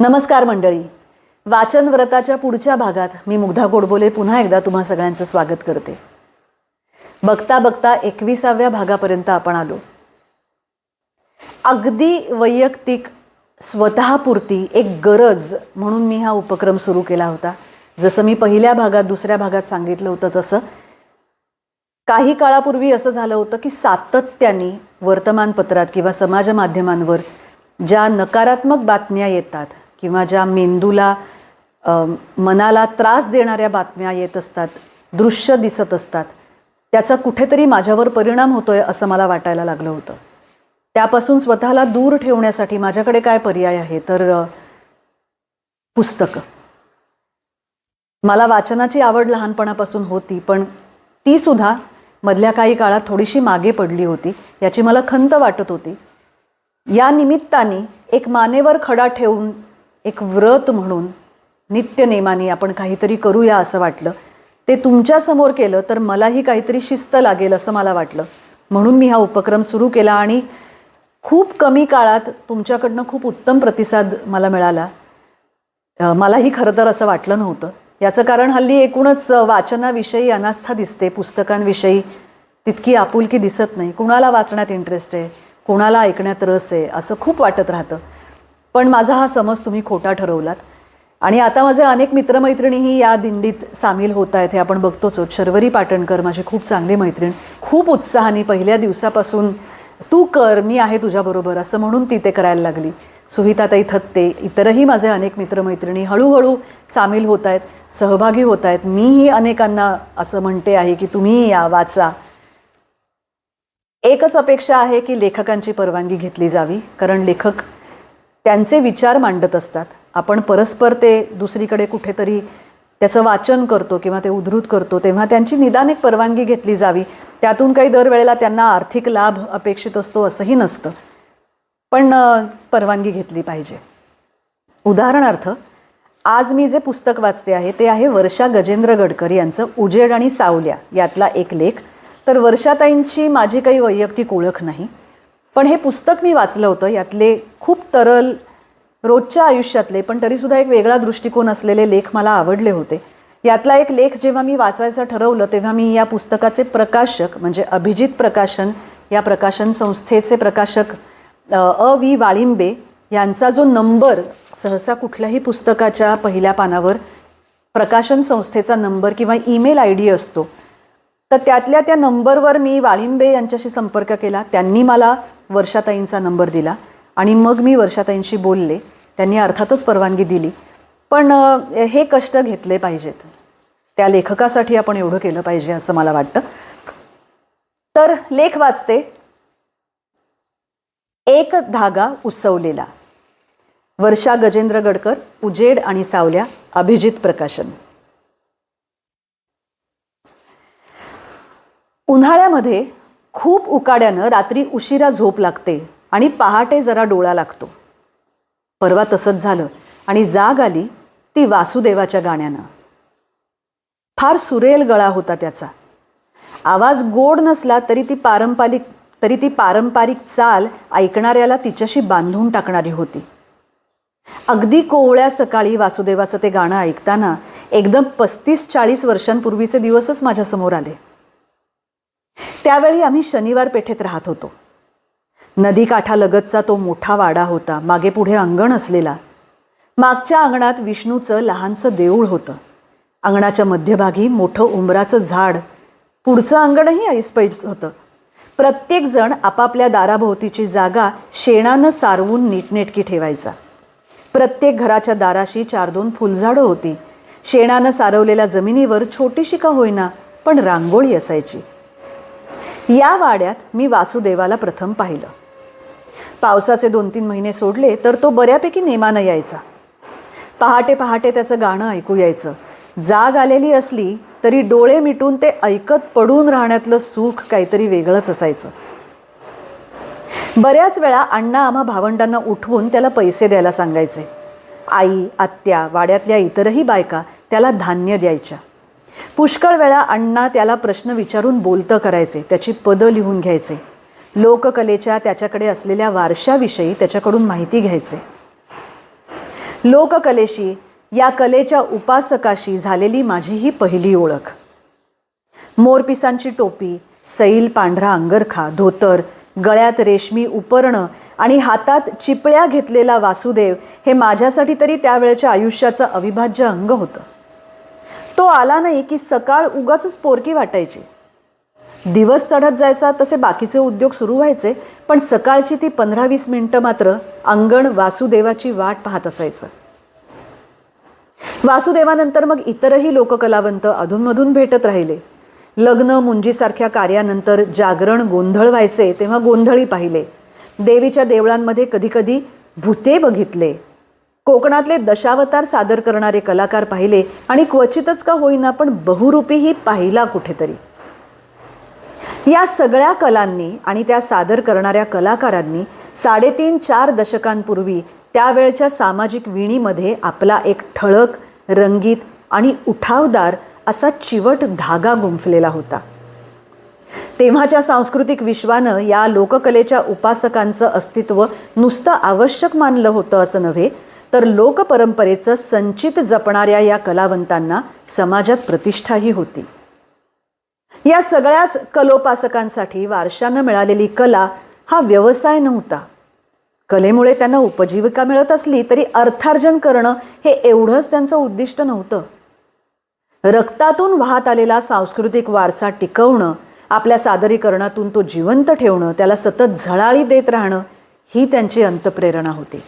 नमस्कार मंडळी. वाचन व्रताच्या पुढच्या भागात मी मुग्धा गोडबोले पुन्हा एकदा तुम्हा सगळ्यांचं स्वागत करते. बघता बघता एकविसाव्या भागापर्यंत आपण आलो. अगदी वैयक्तिक स्वतःपुरती एक गरज म्हणून मी हा उपक्रम सुरू केला होता. जसं मी पहिल्या भागात दुसऱ्या भागात सांगितलं होतं तसं. काही काळापूर्वी असं झालं होतं की सातत्याने वर्तमानपत्रात किंवा समाज माध्यमांवर ज्या नकारात्मक बातम्या येतात किंवा ज्या मेंदूला मनाला त्रास देणाऱ्या बातम्या येत असतात दृश्य दिसत असतात त्याचा कुठेतरी माझ्यावर परिणाम होतोय असं मला वाटायला लागलं होतं. त्यापासून स्वतःला दूर ठेवण्यासाठी माझ्याकडे काय पर्याय आहे? तर पुस्तकं. मला वाचनाची आवड लहानपणापासून होती पण ती सुद्धा मधल्या काही काळात थोडीशी मागे पडली होती याची मला खंत वाटत होती. या निमित्ताने एक मानेवर खडा ठेवून एक व्रत म्हणून नित्यनेमाने आपण काहीतरी करूया असं वाटलं. ते तुमच्यासमोर केलं तर मलाही काहीतरी शिस्त लागेल असं मला वाटलं. म्हणून मी हा उपक्रम सुरू केला आणि खूप कमी काळात तुमच्याकडनं खूप उत्तम प्रतिसाद मला मिळाला. मलाही खरं तर असं वाटलं नव्हतं. याचं कारण हल्ली एकूणच वाचनाविषयी अनास्था दिसते पुस्तकांविषयी तितकी आपुलकी दिसत नाही. कुणाला वाचण्यात इंटरेस्ट आहे? कुणाला ऐकण्यात रस आहे? असं खूप वाटत राहतं. पण माझा हा समज तुम्ही खोटा ठरवलात. आणि आता माझे अनेक मित्रमैत्रिणीही या दिंडीत सामील होत आहेत हे आपण बघतोच आहोत. शर्वरी पाटणकर माझी खूप चांगली मैत्रीण खूप उत्साहाने पहिल्या दिवसापासून तू कर मी आहे तुझ्याबरोबर असं म्हणून ती ते करायला लागली. सुहिताताई थत्ते इतरही माझे अनेक मित्रमैत्रिणी हळूहळू सामील होत आहेत सहभागी होत आहेत. मीही अनेकांना असं म्हणते आहे की तुम्ही या वाचा. एकच अपेक्षा आहे की लेखकांची परवानगी घेतली जावी कारण लेखक त्यांचे विचार मांडत असतात. आपण परस्पर ते दुसरीकडे कुठेतरी त्याचं वाचन करतो किंवा ते उद्धृत करतो तेव्हा त्यांची निदान एक परवानगी घेतली जावी. त्यातून काही दरवेळेला त्यांना आर्थिक लाभ अपेक्षित असतो असंही नसतं. पण परवानगी घेतली पाहिजे. उदाहरणार्थ आज मी जे पुस्तक वाचते आहे ते आहे वर्षा गजेंद्र गडकर यांचं उजेड आणि सावल्या. यातला एक लेख. तर वर्षाताईंची माझी काही वैयक्तिक ओळख नाही. पण हे पुस्तक मी वाचलं होतं. यातले खूप तरल रोजच्या आयुष्यातले पण तरीसुद्धा एक वेगळा दृष्टिकोन असलेले लेख मला आवडले होते. यातला एक लेख जेव्हा मी वाचायचं ठरवलं तेव्हा मी या पुस्तकाचे प्रकाशक म्हणजे अभिजित प्रकाशन या प्रकाशन संस्थेचे प्रकाशक अ अ व्ही वाळिंबे यांचा जो नंबर सहसा कुठल्याही पुस्तकाच्या पहिल्या पानावर प्रकाशन संस्थेचा नंबर किंवा ईमेल आय डी असतो तर त्यातल्या त्या नंबरवर मी वाळिंबे यांच्याशी संपर्क केला. त्यांनी मला वर्षाताईंचा नंबर दिला आणि मग मी वर्षाताईंशी बोलले. त्यांनी अर्थातच परवानगी दिली. पण हे कष्ट घेतले पाहिजेत. त्या लेखकासाठी आपण एवढं केलं पाहिजे असं मला वाटतं. तर लेख वाचते. एक धागा उसवलेला. वर्षा गजेंद्र गडकर उजेड आणि सावल्या अभिजित प्रकाशन. उन्हाळ्यामध्ये खूप उकाड्यानं रात्री उशिरा झोप लागते आणि पहाटे जरा डोळा लागतो. परवा तसंच झालं. आणि जाग आली ती वासुदेवाच्या गाण्यानं. फार सुरेल गळा होता त्याचा. आवाज गोड नसला तरी ती पारंपरिक तरी ती पारंपरिक चाल ऐकणाऱ्याला तिच्याशी बांधून टाकणारी होती. अगदी कोवळ्या सकाळी वासुदेवाचं ते गाणं ऐकताना एकदम पस्तीस चाळीस वर्षांपूर्वीचे दिवसच माझ्यासमोर आले. त्यावेळी आम्ही शनिवार पेठेत राहत होतो. नदीकाठालगतचा तो मोठा वाडा होता. मागे पुढे अंगण असलेला. मागच्या अंगणात विष्णूचं लहानसं देऊळ होतं. अंगणाच्या मध्यभागी मोठं उंबराचं झाड. पुढचं अंगणही ऐसपैस होतं. प्रत्येकजण आपापल्या दाराभोवतीची जागा शेणानं सारवून नीटनेटकी ठेवायचा. प्रत्येक घराच्या दाराशी चार दोन फुलझाडं होती. शेणानं सारवलेल्या जमिनीवर छोटीशी का होईना पण रांगोळी असायची. या वाड्यात मी वासुदेवाला प्रथम पाहिलं. पावसाचे दोन तीन महिने सोडले तर तो बऱ्यापैकी नेमानं यायचा. पहाटे पहाटे त्याचं गाणं ऐकू यायचं. जाग आलेली असली तरी डोळे मिटून ते ऐकत पडून राहण्यातलं सुख काहीतरी वेगळंच असायचं. बऱ्याच वेळा अण्णा आम्हा भावंडांना उठवून त्याला पैसे द्यायला सांगायचे. आई आत्या वाड्यातल्या इतरही बायका त्याला धान्य द्यायच्या. पुष्कळ वेळा अण्णा त्याला प्रश्न विचारून बोलतं करायचे त्याची पदं लिहून घ्यायचे. लोककलेच्या त्याच्याकडे असलेल्या वारशाविषयी त्याच्याकडून माहिती घ्यायचे. लोककलेशी या कलेच्या उपासकाशी झालेली माझी ही पहिली ओळख. मोरपिसांची टोपी सैल पांढरा अंगरखा धोतर गळ्यात रेशमी उपरणं आणि हातात चिपळ्या घेतलेला वासुदेव हे माझ्यासाठी तरी त्यावेळेच्या आयुष्याचं अविभाज्य अंग होतं. तो आला नाही की सकाळ उगाच पोरकी वाटायची. दिवस चढत जायचा तसे बाकीचे उद्योग सुरू व्हायचे पण सकाळची ती पंधरा वीस मिनटं मात्र अंगण वासुदेवाची वाट पाहत असायचं. वासुदेवानंतर मग इतरही लोककलावंत अधूनमधून भेटत राहिले. लग्न मुंजीसारख्या कार्यानंतर जागरण गोंधळ व्हायचे तेव्हा गोंधळी पाहिले. देवीच्या देवळांमध्ये कधीकधी भूते बघितले. कोकणातले दशावतार सादर करणारे कलाकार पाहिले आणि क्वचितच का होईना पण बहुरूपीही पाहिला कुठेतरी. या सगळ्या कलांनी आणि त्या सादर करणाऱ्या कलाकारांनी साडेतीन चार दशकांपूर्वी त्यावेळच्या सामाजिक विणीमध्ये आपला एक ठळक रंगीत आणि उठावदार असा चिवट धागा गुंफलेला होता. तेव्हाच्या सांस्कृतिक विश्वानं या लोककलेच्या उपासकांचं अस्तित्व नुसतं आवश्यक मानलं होतं असं नव्हे तर लोकपरंपरेचं संचित जपणाऱ्या या कलावंतांना समाजात प्रतिष्ठाही होती. या सगळ्याच कलोपासकांसाठी वारशानं मिळालेली कला हा व्यवसाय नव्हता. कलेमुळे त्यांना उपजीविका मिळत असली तरी अर्थार्जन करणं हे एवढंच त्यांचं उद्दिष्ट नव्हतं. रक्तातून वाहत आलेला सांस्कृतिक वारसा टिकवणं आपल्या सादरीकरणातून तो जिवंत ठेवणं त्याला सतत झळाळी देत राहणं ही त्यांची अंतप्रेरणा होती.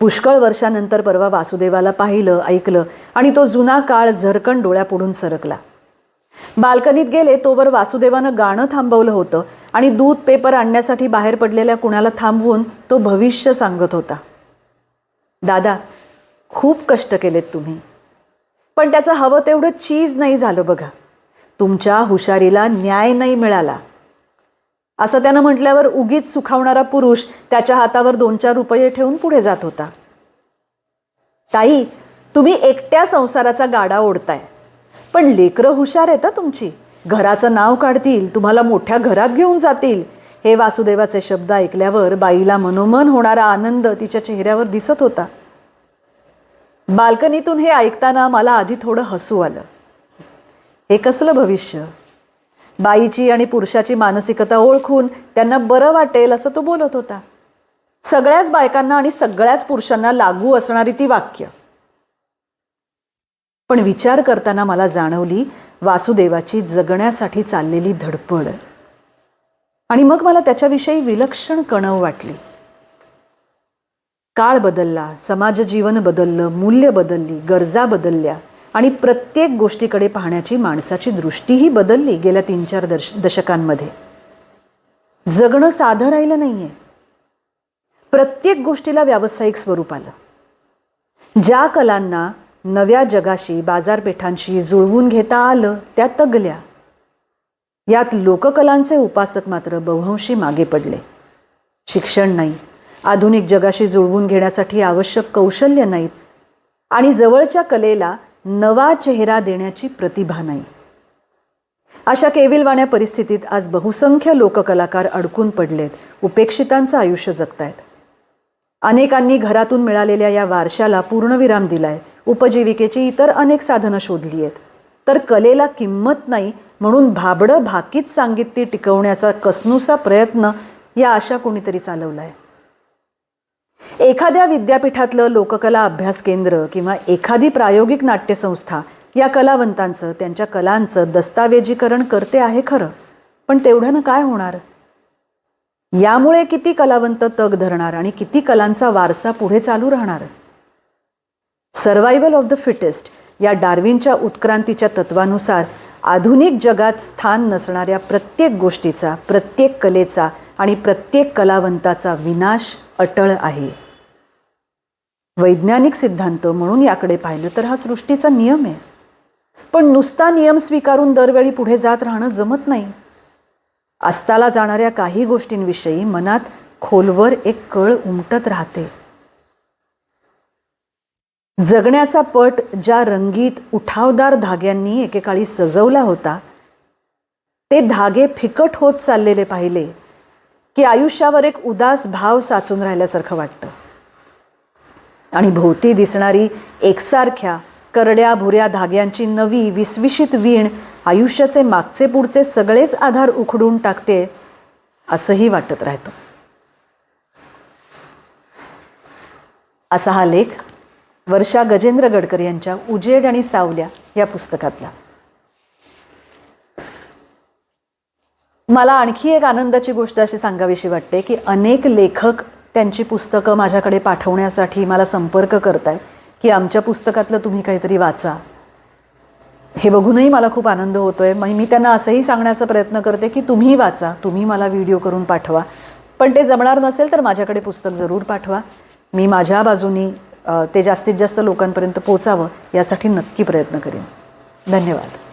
पुष्कळ वर्षानंतर परवा वासुदेवाला पाहिलं ऐकलं आणि तो जुना काळ झरकण डोळ्यापुढून सरकला. बाल्कनीत गेले तोवर वासुदेवानं गाणं थांबवलं होतं आणि दूध पेपर आणण्यासाठी बाहेर पडलेल्या कुणाला थांबवून तो भविष्य सांगत होता. दादा खूप कष्ट केलेत तुम्ही. पण त्याचं हवं तेवढं चीज नाही झालं बघा. तुमच्या हुशारीला न्याय नाही मिळाला. असं त्यानं म्हटल्यावर उगीच सुखावणारा पुरुष त्याच्या हातावर दोन चार रुपये ठेवून पुढे जात होता. ताई तुम्ही एकट्या संसाराचा गाडा ओढताय. पण लेकरं हुशार आहेत तुमची. घराचं नाव काढतील तुम्हाला मोठ्या घरात घेऊन जातील. हे वासुदेवाचे शब्द ऐकल्यावर बाईला मनोमन होणारा आनंद तिच्या चेहऱ्यावर दिसत होता. बाल्कनीतून हे ऐकताना मला आधी थोडं हसू आलं. हे कसलं भविष्य? बाईची आणि पुरुषाची मानसिकता ओळखून त्यांना बरं वाटेल असं तो बोलत होता. सगळ्याच बायकांना आणि सगळ्याच पुरुषांना लागू असणारी ती वाक्य. पण विचार करताना मला जाणवली वासुदेवाची जगण्यासाठी चाललेली धडपड. आणि मग मला त्याच्याविषयी विलक्षण कणव वाटली. काळ बदलला समाज जीवन बदललं मूल्य बदलली गरजा बदलल्या आणि प्रत्येक गोष्टीकडे पाहण्याची माणसाची दृष्टीही बदलली गेल्या तीन चार दश दशकांमध्ये. जगणं साधं राहिलं नाहीये. प्रत्येक गोष्टीला व्यावसायिक स्वरूप आलं. ज्या कलांना नव्या जगाशी बाजारपेठांशी जुळवून घेता आलं त्या तगल्या. यात लोककलांचे उपासक मात्र बहुंशी मागे पडले. शिक्षण नाही आधुनिक जगाशी जुळवून घेण्यासाठी आवश्यक कौशल्य नाहीत आणि जवळच्या कलेला नवा चेहरा देण्याची प्रतिभा नाही. अशा केविलवाण्या परिस्थितीत आज बहुसंख्य लोककलाकार अडकून पडलेत उपेक्षितांचं आयुष्य जगतायत. अनेकांनी घरातून मिळालेल्या या वारशाला पूर्णविराम दिलाय उपजीविकेची इतर अनेक साधनं शोधली आहेत. तर कलेला किंमत नाही म्हणून भाबडं भाकीत सांगित्य टिकवण्याचा कसनुसा प्रयत्न या अशा कोणीतरी चालवलाय. एखाद्या विद्यापीठातलं लोककला अभ्यास केंद्र किंवा एखादी प्रायोगिक नाट्यसंस्था या कलावंतांचं त्यांच्या कलांचं दस्तावेजीकरण करते आहे खरं पण तेवढ्यानं काय होणार? यामुळे किती कलावंत तग धरणार आणि किती कलांचा वारसा पुढे चालू राहणार? सर्वायवल ऑफ द फिटेस्ट या डार्विनच्या उत्क्रांतीच्या तत्वानुसार आधुनिक जगात स्थान नसणाऱ्या प्रत्येक गोष्टीचा प्रत्येक कलेचा आणि प्रत्येक कलावंताचा विनाश अटळ आहे. वैज्ञानिक सिद्धांत म्हणून याकडे पाहिलं तर हा सृष्टीचा नियम आहे. पण नुसता नियम स्वीकारून दरवेळी पुढे जात राहणं जमत नाही. अस्ताला जाणाऱ्या काही गोष्टींविषयी मनात खोलवर एक कळ उमटत राहते. जगण्याचा पट ज्या रंगीत उठावदार धाग्यांनी एकेकाळी सजवला होता ते धागे फिकट होत चाललेले पाहिले की आयुष्यावर एक उदास भाव साचून राहिल्यासारखं वाटतं. आणि भोवती दिसणारी एकसारख्या करड्या भुऱ्या धाग्यांची नवी विस्विशीत वीण आयुष्याचे मागचे पुढचे सगळेच आधार उखडून टाकते असंही वाटत राहतं. असा हा लेख वर्षा गजेंद्र गडकर यांच्या उजेड आणि सावल्या या पुस्तकातला. मला आणखी एक आनंदाची गोष्ट अशी सांगावीशी वाटते की अनेक लेखक त्यांची पुस्तकं माझ्याकडे पाठवण्यासाठी मला संपर्क करत आहेत की आमच्या पुस्तकातलं तुम्ही काहीतरी वाचा. हे बघूनही मला खूप आनंद होतोय. मग मी त्यांना असंही सांगण्याचा प्रयत्न करते की तुम्ही वाचा तुम्ही मला व्हिडिओ करून पाठवा. पण ते जमणार नसेल तर माझ्याकडे पुस्तक जरूर पाठवा. मी माझ्या बाजूनी ते जास्तीत जास्त लोकांपर्यंत पोचावं यासाठी नक्की प्रयत्न करेन. धन्यवाद.